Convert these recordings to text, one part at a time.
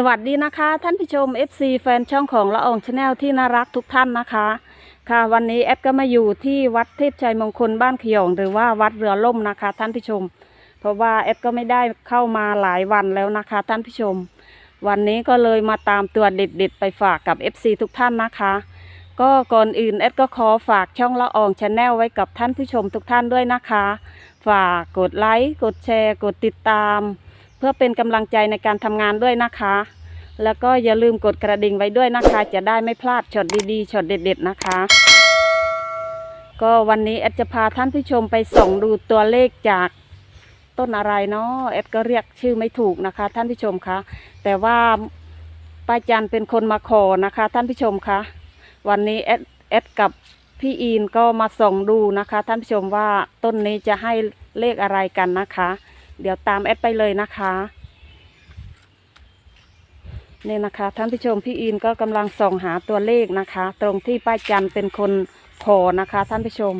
สวัสดีนะคะ ท่านผู้ชม FC แฟนช่องของละอองชาแนลที่น่ารักทุกท่านนะคะ ค่ะวันนี้แอดก็มาอยู่ที่วัดเทพชัยมงคลบ้านขยองหรือว่าวัดเรือล่มนะคะ ท่านผู้ชม เพราะว่าแอดก็ไม่ได้เข้ามาหลายวันแล้วนะคะ ท่านผู้ชม วันนี้ก็เลยมาตามตัวเด็ดๆ ไปฝากกับ FC ทุกท่านนะคะ ก็ก่อนอื่นแอดก็ขอฝากช่องละอองชาแนลไว้กับท่านผู้ชมทุกท่านด้วยนะคะ ฝากกดไลค์กดแชร์ กดติดตาม เพื่อเป็นกำลังใจในการทำงานด้วยนะคะ แล้วก็อย่าลืมกดกระดิ่งไว้ด้วยนะคะ จะได้ไม่พลาดช็อตดีๆช็อตเด็ด ๆ นะคะ ก็วันนี้แอดจะพาท่านผู้ชมไปส่องดูตัวเลขจากต้นอะไรเนาะแอดก็เรียกชื่อไม่ถูกนะคะ ท่านผู้ชมคะแต่ว่าป้าจันเป็นคนมาขอนะคะ ท่านผู้ชมคะวันนี้แอดแอดกับพี่อีนก็มาส่องดูนะคะ ท่านผู้ชมว่าต้นนี้จะให้เลขอะไรกันนะคะ เดี๋ยวตามแอดไปเลยนะคะนี่นะคะท่านผู้ชมพี่อินก็กำลังส่องหาตัวเลขนะคะ ตรงที่ป้าจันเป็นคนขอนะคะท่านผู้ชม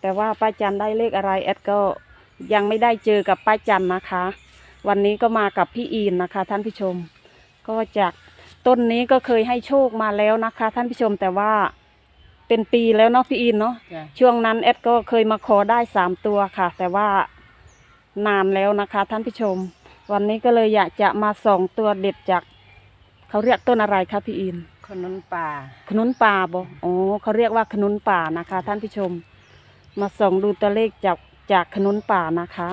แต่ว่าป้าจันได้เลขอะไรแอดก็ยังไม่ได้เจอกับป้าจันนะคะ วันนี้ก็มากับพี่อินนะคะ ท่านผู้ชม ก็จากต้นนี้ก็เคยให้โชคมาแล้วนะคะ ท่านผู้ชมแต่ว่าเป็นปีแล้วเนาะพี่อินเนาะจ้ะช่วงนั้นแอดก็เคยมาขอได้สามตัวค่ะ แต่ว่า นานแล้วนะคะ ท่านผู้ชม วันนี้ก็เลยอยากจะมาส่องตัวเด็ดจาก เขาเรียกต้นอะไรคะพี่อินขนุนป่าขนุนป่าบ่โอ้เขาเรียกว่าขนุนป่านะคะ ท่านผู้ชม มาส่องดูตัวเลขจากจากขนุนป่านะคะ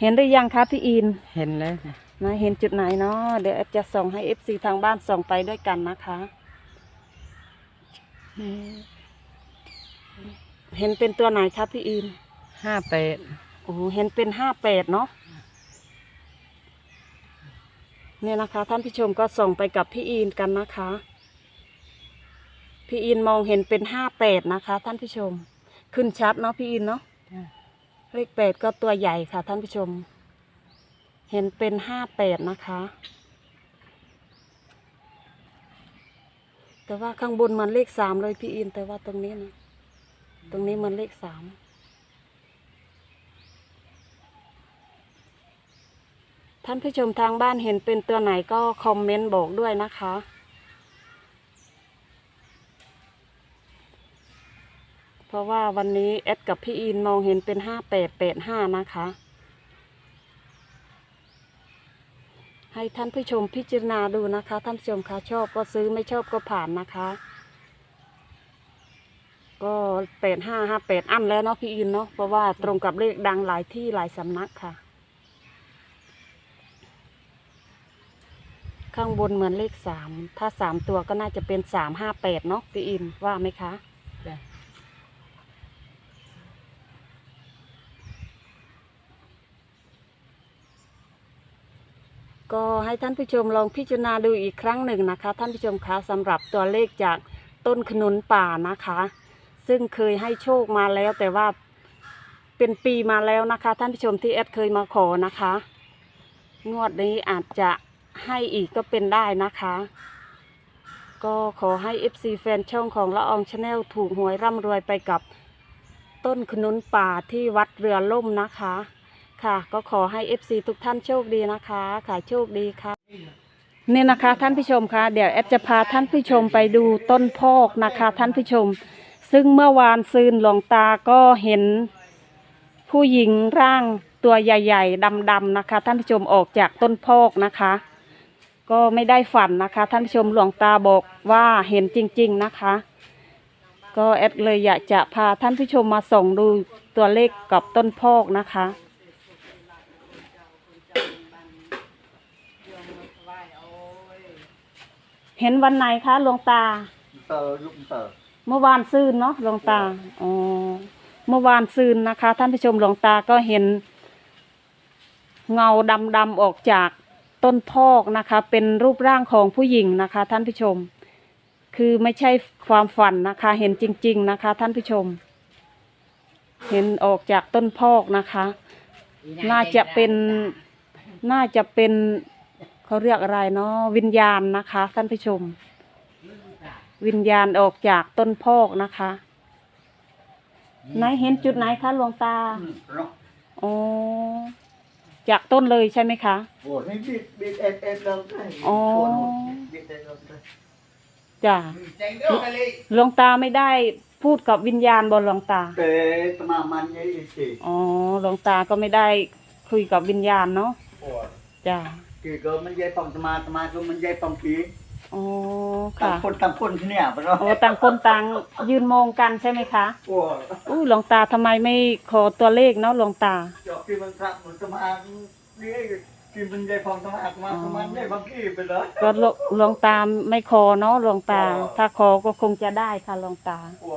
เห็นหรือยังคะพี่อินเห็นแล้วจ้ะนะเห็นจุดไหนเนาะเดี๋ยวแอดจะส่องให้เอฟซีทางบ้านส่องไปด้วยกันนะคะเห็นเป็นตัวไหนคะพี่อินห้าแปด โอ้เห็นเป็นห้าแปดเนาะเนี่ยนะคะ ท่านผู้ชมก็ส่งไปกับพี่อีนกันนะคะ พี่อีนมองเห็นเป็นห้าแปดนะคะ ท่านผู้ชม ขึ้นชัดเนาะพี่อีนเนาะจ้ะเลขแปดก็ตัวใหญ่ค่ะ ท่านผู้ชม เห็นเป็นห้าแปดนะคะ แต่ว่าข้างบนมันเลขสามเลยพี่อินแต่ว่าตรงนี้นะตรงนี้มันเลขสาม ท่านผู้ชมทางบ้านเห็นเป็นตัวไหนก็คอมเมนต์บอกด้วยนะคะ เพราะว่าวันนี้แอดกับพี่อินมองเห็นเป็นห้าแปดแปดห้านะคะ ให้ท่านผู้ชมพิจารณาดูนะคะ ท่านผู้ชมคะชอบก็ซื้อไม่ชอบก็ผ่านนะคะ ก็แปดห้าห้าแปดอันแล้วเนาะพี่อินเนาะเพราะว่าตรงกับเลขดังหลายที่หลายสำนักค่ะ ข้างบนเหมือนเลขสาม ถ้าสามตัวก็น่าจะเป็นสามห้าแปดเนาะพี่อินว่าไหมคะ จ้ะก็ให้ท่านผู้ชมลองพิจารณาดูอีกครั้งหนึ่งนะคะ ท่านผู้ชมคะสำหรับตัวเลขจากต้นขนุนป่านะคะ ซึ่งเคยให้โชคมาแล้วแต่ว่าเป็นปีมาแล้วนะคะ ท่านผู้ชมที่แอดเคยมาขอนะคะ งวดนี้อาจจะ ให้อีกก็เป็นได้นะคะ ก็ขอให้ FC แฟนช่องของละอองชาแนลถูกหวยร่ำรวยไปกับต้นขนุนป่าที่วัดเรือล่มนะคะ ค่ะ ก็ขอให้ FC ทุกท่านโชคดีนะคะค่ะโชคดีค่ะนี่นะคะท่านผู้ชมคะเดี๋ยวแอดจะพาท่านผู้ชมไปดูต้นพอกนะคะ ท่านผู้ชม ซึ่งเมื่อวานซืนหลวงตาก็เห็นผู้หญิงร่างตัวใหญ่ ๆดำๆนะคะ ท่านผู้ชมออกจากต้นพอกนะคะ ก็ไม่ได้ฝันนะคะ ท่านผู้ชมหลวงตาบอกว่าเห็นจริง ๆนะคะ ก็แอดเลยอยากจะพาท่านผู้ชมมาส่องดูตัวเลขกับต้นพอกนะคะ เห็นวันไหนคะหลวงตา เตอร์ลูกเตอร์เมื่อวานซืนเนาะหลวงตาอ๋อเมื่อวานซืนนะคะ ท่านผู้ชมหลวงตาก็เห็น เงาดำๆออกจาก ต้นพอกนะคะ เป็นรูปร่างของผู้หญิงนะคะ ท่านผู้ชม คือไม่ใช่ความฝันนะคะ เห็นจริง ๆนะคะ ท่านผู้ชม เห็นออกจากต้นพอกนะคะ น่าจะเป็นน่าจะเป็นเขาเรียกอะไรเนาะวิญญาณนะคะ ท่านผู้ชม วิญญาณออกจากต้นพอกนะคะไหนเห็นจุดไหนคะหลวงตาเนาะอ๋อ จากต้นเลยใช่ไหมคะ โอ้นี่บิดบิดเอ็ดเอ็ดเราได้อ๋อส่วนนู้นบิดเอ็ดเราได้จ้ะหลวงตาไม่ได้พูดกับวิญญาณบนหลวงตา แต่ตมามันยัยอีกสิอ๋อหลวงตาก็ไม่ได้คุยกับวิญญาณเนาะโอ้จ้ะกี่ก็มันยัยปองตมาตมาก็มันยัยปองผีอ๋อต่างค่ะคนต่างคนที่เนี่ยปะเนาะโอ้ต่างคนต่างยืนมองกันใช่ไหมคะโอ้อู้หลวงตาทำไมไม่ขอตัวเลขเนาะหลวงตาจอ กที่มันพระมันตมานี่ที่มันยัยปองตมาตมาตมายัยบางทีไปเลยก็หลวหลวงตาไม่ขอเนาะหลวงตา ถ้าขอก็คงจะได้ค่ะหลวงตาโอ้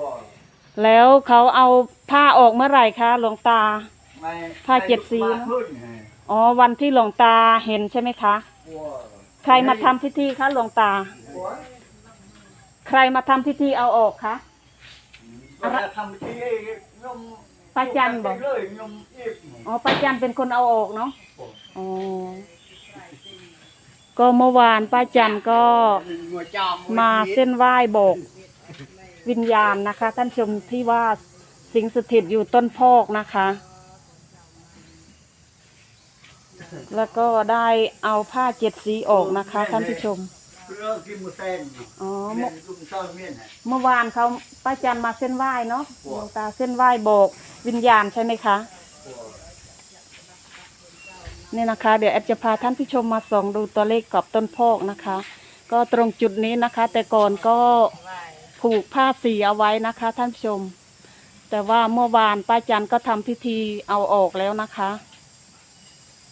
แล้วเขาเอาผ้าออกเมื่อไหร่คะหลวงตาไม่ผ้าเจ็ดสีมาเนอะขึ้นไงอ๋อวันที่หลวงตาเห็นใช่ไหมคะโอ้ใครมาทำพิธีคะหลวงตาโอ้ใครมาทำพิธีเอาออกคะก็จะทำที่ยม ป้าจันบอกเลยยมอีบอ๋อป้าจันเป็นคนเอาออกเนาะอ๋อก็เมื่อวานป้าจันก็มาเส้นไหว้บอกวิญญาณนะคะ ท่านชมที่ว่าสิงสถิตอยู่ต้นพอกนะคะ แล้วก็ได้เอาผ้าเจ็ดสีออกนะคะ ท่านผู้ชม เรื่องกินมุเซนอ๋อเมีเมื่ยอนลุงเจ้าเมียนฮะ เมื่อวานเขาป้าจันมาเส้นไหว้เนาะโอ้หลวงตาเส้นไหว้บอกวิญญาณใช่ไหมคะนี่นะคะ เดี๋ยวแอดจะพาท่านผู้ชมมาส่องดูตัวเลขกับต้นพอกนะคะ ก็ตรงจุดนี้นะคะ แต่ก่อนก็ผูกผ้าสีเอาไว้นะคะ ท่านผู้ชม แต่ว่าเมื่อวานป้าจันก็ทำพิธีเอาออกแล้วนะคะ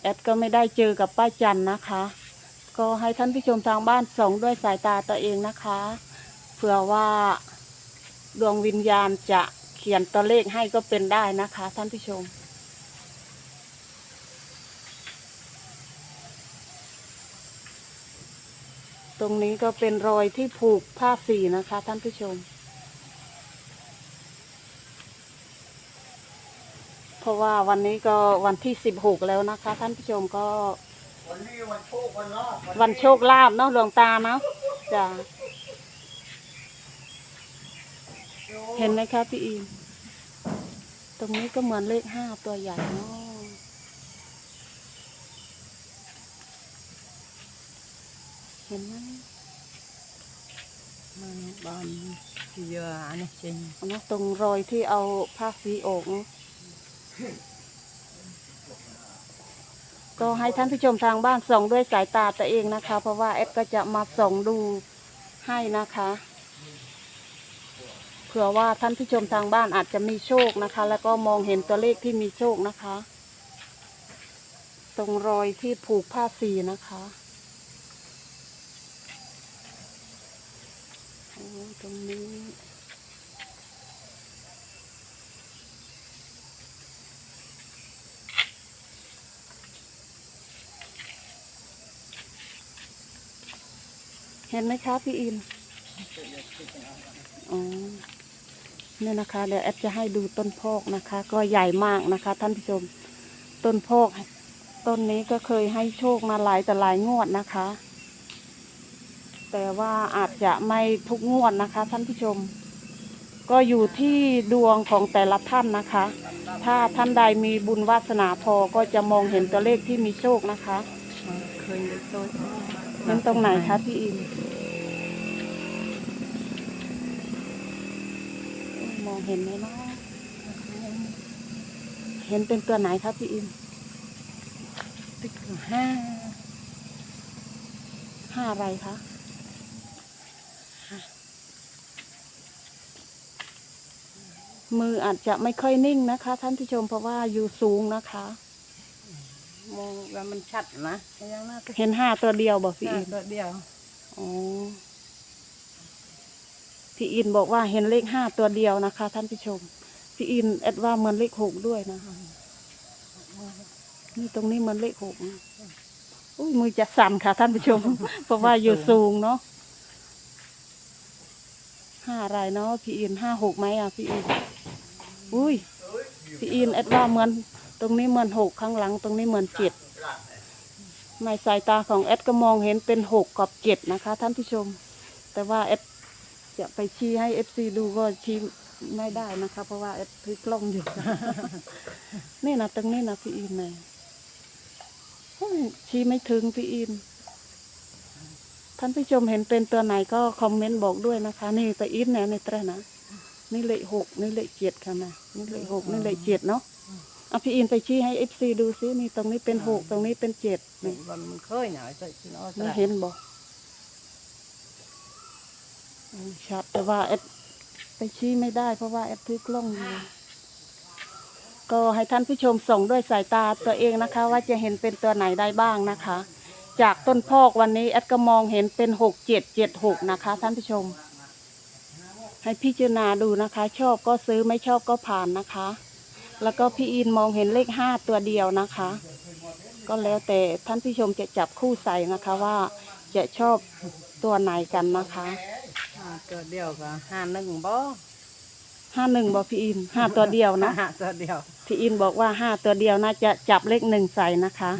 แอดก็ไม่ได้เจอกับป้าจันนะคะ ก็ให้ท่านผู้ชมทางบ้านส่องด้วยสายตาตัวเองนะคะ เผื่อว่าดวงวิญญาณจะเขียนตัวเลขให้ก็เป็นได้นะคะ ท่านผู้ชม ตรงนี้ก็เป็นรอยที่ผูกผ้าสีนะคะ ท่านผู้ชม เพราะว่าวันนี้ก็วันที่สิบหกแล้วนะคะ ท่านผู้ชมก็ วันนี้วันโชควันลาภวันโชคลาภเนาะหลวงตาเนาะจ้ะเห็นไหมคะพี่อีมตรงนี้ก็เหมือนเลขห้าตัวใหญ่เนาะเห็นไหมมันบอลเยอะอันนี้จริงเอาเนาะตรงรอยที่เอาผ้าสีออกเนาะ ก็ให้ท่านผู้ชมทางบ้านส่องด้วยสายตาตัวเองนะคะ เพราะว่าแอดก็จะมาส่องดูให้นะคะเผื่อว่าท่านผู้ชมทางบ้านอาจจะมีโชคนะคะ แล้วก็มองเห็นตัวเลขที่มีโชคนะคะ ตรงรอยที่ผูกผ้าสีนะคะโอ้ตรงนี้ เห็นไหมคะพี่อินอ๋อเนี่ยนะคะเดี๋ยวแอดจะให้ดูต้นพอกนะคะ ก็ใหญ่มากนะคะ ท่านผู้ชม ต้นพอกต้นนี้ก็เคยให้โชคมาหลายแต่หลายงวดนะคะ แต่ว่าอาจจะไม่ทุกงวดนะคะ ท่านผู้ชม ก็อยู่ที่ดวงของแต่ละท่านนะคะ ถ้าท่านใดมีบุญวาสนาพอก็จะมองเห็นตัวเลขที่มีโชคนะคะ เคยตัวเห็นตรงไหนคะพี่อิน มองเห็นไหมเนาะเห็นเป็นตัวไหนคะพี่อินติ๊กห้าห้าอะไรคะมืออาจจะไม่ค่อยนิ่งนะคะ ท่านผู้ชมเพราะว่าอยู่สูงนะคะ มองแล้วมันชัดนะยังน่าเห็นห้าตัวเดียวบอกพี่อินตัวเดียวอ๋อ พี่อินบอกว่าเห็นเลขห้าตัวเดียวนะคะ ท่านผู้ชม พี่อินแอดว่าเหมือนเลขหกด้วยนะคะนี่ตรงนี้เหมือนเลขหกอุ้ยมือจะสั่นค่ะ ท่านผู้ชม เพราะว่าอยู่สูงเนาะห้าอะไรเนาะพี่อินห้าหกไหมอะพี่อินอุ้ยพี่อินแอดว่าเหมือน ตรงนี้เหมือนหกข้างหลัง ตรงนี้เหมือนเจ็ดในสายตาของแอดก็มองเห็นเป็นหกกับเจ็ดนะคะ ท่านผู้ชม แต่ว่าแอด จะไปชี้ให้เอฟซีดูก็ชี้ไม่ได้นะคะ เพราะว่าแอดพลิกกล้องอยู่ นี่นะตรงนี้นะพี่อินนะอ้ยชี้ไม่ถึงพี่อินท่านผู้ชมเห็นเป็นตัวไหนก็คอมเมนต์บอกด้วยนะคะ นี่ตะอินเนี่ยในตระนะนี่เลขหกนี่เลขเจ็ดค่ะนะนี่เลขหกนี่เลขเจ็ดเนาะเอาพี่อินไปชี้ให้เอฟซีดูซินี่ตรงนี้เป็นหกตรงนี้เป็นเจ็ดนี่มันมันเคยหน่อยใส่ชิ้นอ้อนี่ใส่เห็นบอกอืม ชัดแต่ว่าเอดไปชี้ไม่ได้ เพราะว่าเอดถือกล้องอยู่ก็ให้ท่านผู้ชมส่งด้วยสายตาตัวเองนะคะ ว่าจะเห็นเป็นตัวไหนได้บ้างนะคะ จากต้นพอกวันนี้แอดก็มองเห็นเป็นหกเจ็ดเจ็ดหกนะคะ ท่านผู้ชม ให้พิจารณาดูนะคะ ชอบก็ซื้อไม่ชอบก็ผ่านนะคะ แล้วก็พี่อินมองเห็นเลขห้าตัวเดียวนะคะ ก็แล้วแต่ท่านผู้ชมจะจับคู่ใส่นะคะว่าจะชอบตัวไหนกันนะคะ ตัวเดียวก็ห้าหนึ่งบ่ห้าหนึ่งบอกพี่อินห้าตัวเดียวนะ ห้าตัวเดียว พี่อินบอกว่าห้าตัวเดียวน่าจะจับเลขหนึ่งใส่นะคะ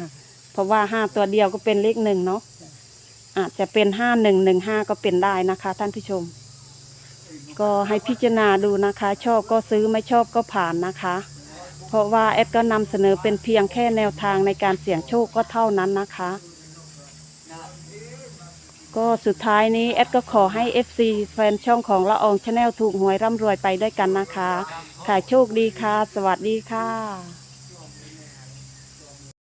เพราะว่าห้าตัวเดียวก็เป็นเลขหนึ่งเนาะอาจจะเป็นห้าหนึ่งหนึ่งห้าก็เป็นได้นะคะ ท่านผู้ชม ก็ให้พิจารณาดูนะคะ ชอบก็ซื้อไม่ชอบก็ผ่านนะคะ เพราะว่าแอดก็นำเสนอเป็นเพียงแค่แนวทางในการเสี่ยงโชคก็เท่านั้นนะคะ ก็สุดท้ายนี้แอดก็ขอให้ FC แฟนช่องของละอองชาแนลถูกหวยร่ำรวยไปด้วยกันนะคะ ค่ะโชคดีค่ะ สวัสดีค่ะ